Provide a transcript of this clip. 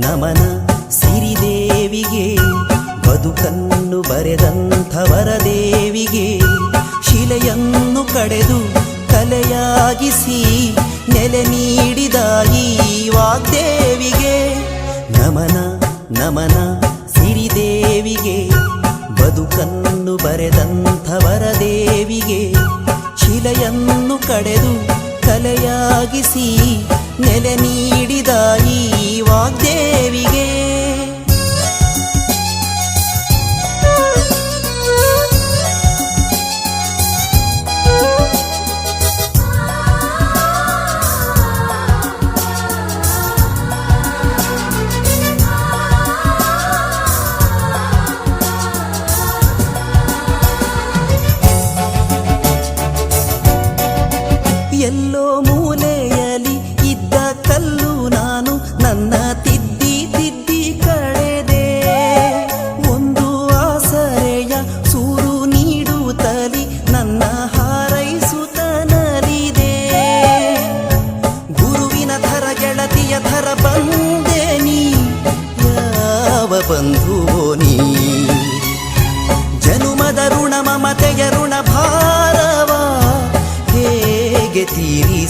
ನಮನ ಸಿರಿದೇವಿಗೆ, ಬದುಕನ್ನು ಬರೆದಂಥವರ ವರದೇವಿಗೆ ಶಿಲೆಯನ್ನು ಕಡೆದು ಕಲೆಯಾಗಿಸಿ ನೆಲೆ ನೀಡಿದ ಈ ವಾಗ್ದೇವಿಗೆ, ನಮನ ನಮನ ಸಿರಿದೇವಿಗೆ, ಬದುಕನ್ನು ಬರೆದಂಥವರ ವರದೇವಿಗೆ ಶಿಲೆಯನ್ನು ಕಡೆದು ಕಲೆಯಾಗಿಸಿ ನೆಲೆ ನೀಡಿದ ಎಲ್ಲೋ ಮೂಲೆಯಲಿ ಇದ್ದ ಕಲ್ಲು ನಾನು ನನ್ನ ತಿದ್ದಿ ತಿದ್ದಿ ಕಳೆದೆ. ಒಂದು ಆಸರೆಯ ಸೂರು ನೀಡುತ್ತಲಿ ನನ್ನ ಹಾರೈಸುತ್ತನಲಿದೆ. ಗುರುವಿನ ಥರ ಗೆಳತಿಯ ಥರ ಬಂದೆ ನೀ, ಯಾವ ಬಂಧುವೋ ನೀ? ಜನುಮದ ಋಣ ಮಮತೆಯ ಋಣ tiri